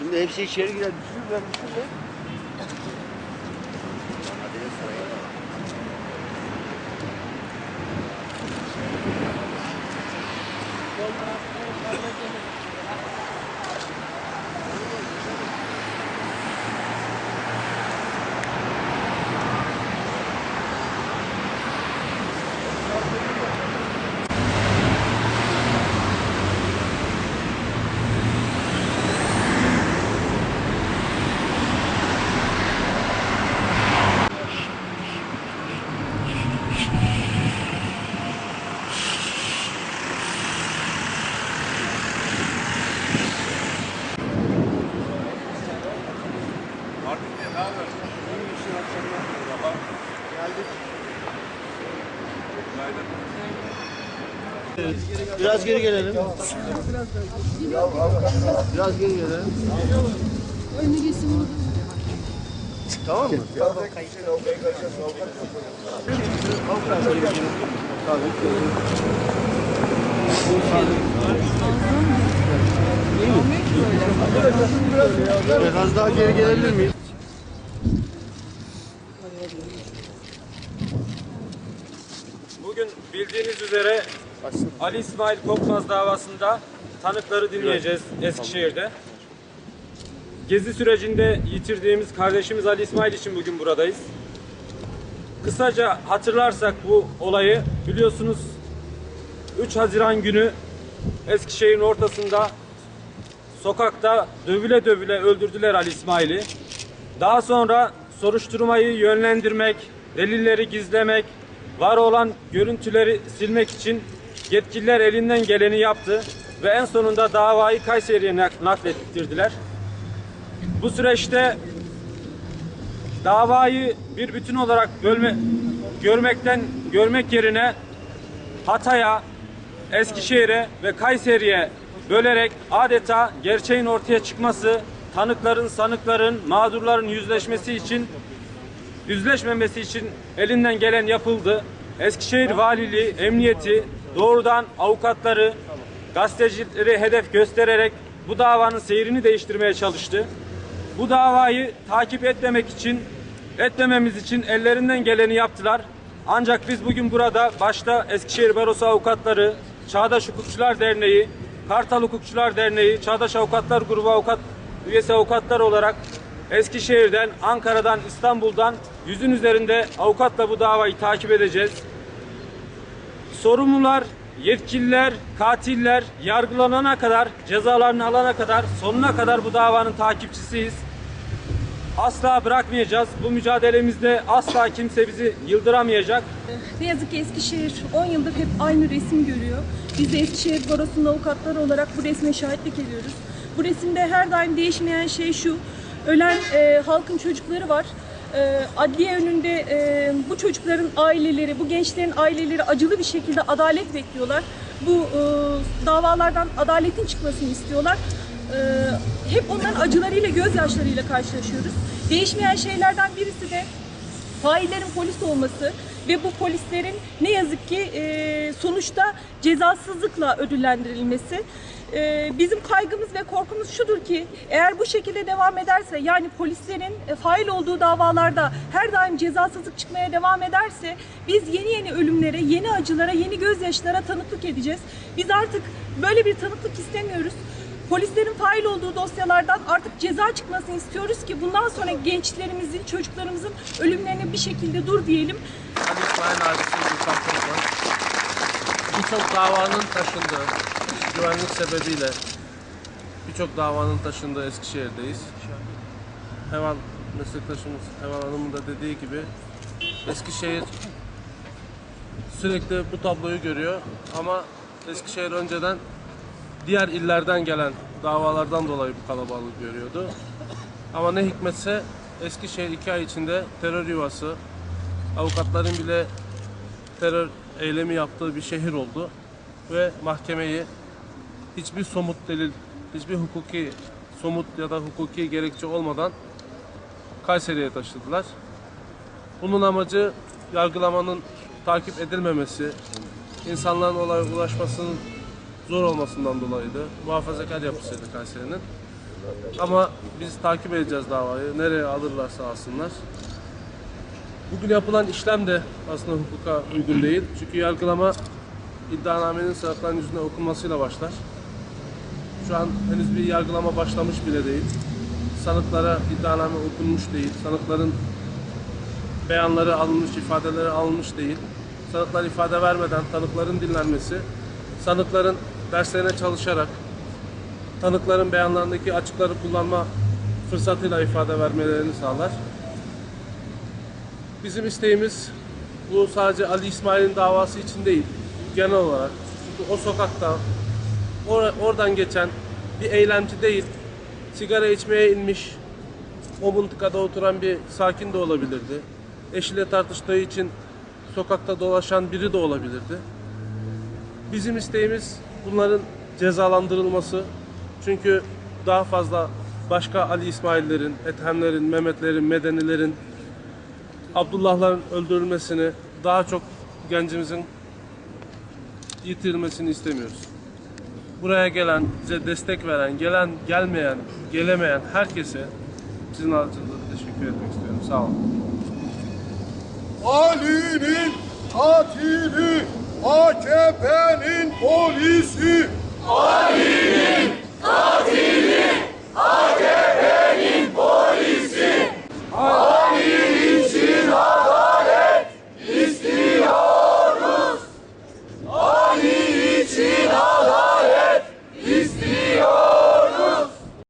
Şimdi hepsi içeri girer. Düşürür ben düşürür. Adile Biraz geri gelelim. Biraz geri gelelim. Tamam mı? Biraz daha geri gelebilir miyiz? Bugün bildiğiniz üzere Ali İsmail Korkmaz davasında tanıkları dinleyeceğiz Eskişehir'de. Gezi sürecinde yitirdiğimiz kardeşimiz Ali İsmail için bugün buradayız. Kısaca hatırlarsak bu olayı biliyorsunuz 3 Haziran günü Eskişehir'in ortasında sokakta dövüle dövüle öldürdüler Ali İsmail'i. Daha sonra soruşturmayı yönlendirmek, delilleri gizlemek, var olan görüntüleri silmek için yetkililer elinden geleni yaptı ve en sonunda davayı Kayseri'ye nak- naklettirdiler. Bu süreçte davayı bir bütün olarak bölme, görmekten görmek yerine Hatay'a, Eskişehir'e ve Kayseri'ye bölerek adeta gerçeğin ortaya çıkması, tanıkların, sanıkların, mağdurların yüzleşmesi için yüzleşmemesi için elinden gelen yapıldı. Eskişehir Valiliği, Emniyeti doğrudan avukatları, gazetecileri hedef göstererek bu davanın seyrini değiştirmeye çalıştı. Bu davayı takip etmemek için, etmememiz için ellerinden geleni yaptılar. Ancak biz bugün burada başta Eskişehir Barosu Avukatları, Çağdaş Hukukçular Derneği, Kartal Hukukçular Derneği, Çağdaş Avukatlar Grubu Avukat üyesi avukatlar olarak Eskişehir'den, Ankara'dan, İstanbul'dan yüzün üzerinde avukatla bu davayı takip edeceğiz. Sorumlular, yetkililer, katiller yargılanana kadar, cezalarını alana kadar, sonuna kadar bu davanın takipçisiyiz. Asla bırakmayacağız. Bu mücadelemizde asla kimse bizi yıldıramayacak. Ne yazık ki Eskişehir 10 yıldır hep aynı resmi görüyor. Biz Eskişehir Barosu'nun avukatları olarak bu resme şahitlik ediyoruz. Bu resimde her daim değişmeyen şey şu. Ölen e, halkın çocukları var. E, adliye önünde e, bu çocukların aileleri, bu gençlerin aileleri acılı bir şekilde adalet bekliyorlar. Bu e, davalardan adaletin çıkmasını istiyorlar. E, hep onların acılarıyla, gözyaşlarıyla karşılaşıyoruz. Değişmeyen şeylerden birisi de faillerin polis olması ve bu polislerin ne yazık ki e, sonuçta cezasızlıkla ödüllendirilmesi. E, bizim kaygımız ve korkumuz şudur ki eğer bu şekilde devam ederse yani polislerin e, fail olduğu davalarda her daim cezasızlık çıkmaya devam ederse biz yeni yeni ölümlere, yeni acılara, yeni gözyaşlara tanıklık edeceğiz. Biz artık böyle bir tanıklık istemiyoruz. Polislerin fail olduğu dosyalardan artık ceza çıkmasını istiyoruz ki bundan sonra gençlerimizin, çocuklarımızın ölümlerine bir şekilde dur diyelim. Ali İsmail. Birçok davanın taşındığı, güvenlik sebebiyle birçok davanın taşındığı Eskişehir'deyiz. Heval meslektaşımız Heval Hanım'ın da dediği gibi Eskişehir sürekli bu tabloyu görüyor ama Eskişehir önceden diğer illerden gelen davalardan dolayı bu kalabalık görüyordu. Ama ne hikmetse Eskişehir iki ay içinde terör yuvası, avukatların bile terör eylemi yaptığı bir şehir oldu ve mahkemeyi hiçbir somut delil, hiçbir hukuki somut ya da hukuki gerekçe olmadan Kayseri'ye taşıdılar. Bunun amacı yargılamanın takip edilmemesi, insanların olaya ulaşmasının zor olmasından dolayıydı. Muhafazakar yapısıydı Kayseri'nin. Ama biz takip edeceğiz davayı. Nereye alırlarsa alsınlar. Bugün yapılan işlem de aslında hukuka uygun değil. Çünkü yargılama iddianamenin sanıkların yüzüne okunmasıyla başlar. Şu an henüz bir yargılama başlamış bile değil. Sanıklara iddianame okunmuş değil. Sanıkların beyanları alınmış, ifadeleri alınmış değil. Sanıklar ifade vermeden tanıkların dinlenmesi, sanıkların derslerine çalışarak, tanıkların beyanlarındaki açıkları kullanma fırsatıyla ifade vermelerini sağlar. Bizim isteğimiz bu sadece Ali İsmail'in davası için değil, genel olarak. O sokakta, or- oradan geçen bir eylemci değil, sigara içmeye inmiş, o mıntıkada oturan bir sakin de olabilirdi. Eşiyle tartıştığı için sokakta dolaşan biri de olabilirdi. Bizim isteğimiz bunların cezalandırılması. Çünkü daha fazla başka Ali İsmail'lerin, Ethemlerin, Mehmetlerin, Medenilerin, Abdullah'ların öldürülmesini, daha çok gencimizin yitirilmesini istemiyoruz. Buraya gelen, bize destek veren, gelen, gelmeyen, gelemeyen herkese sizin aracılığınızla teşekkür etmek istiyorum. Sağ olun. Ali'nin katili, AKP'nin polisi Ali'nin katili.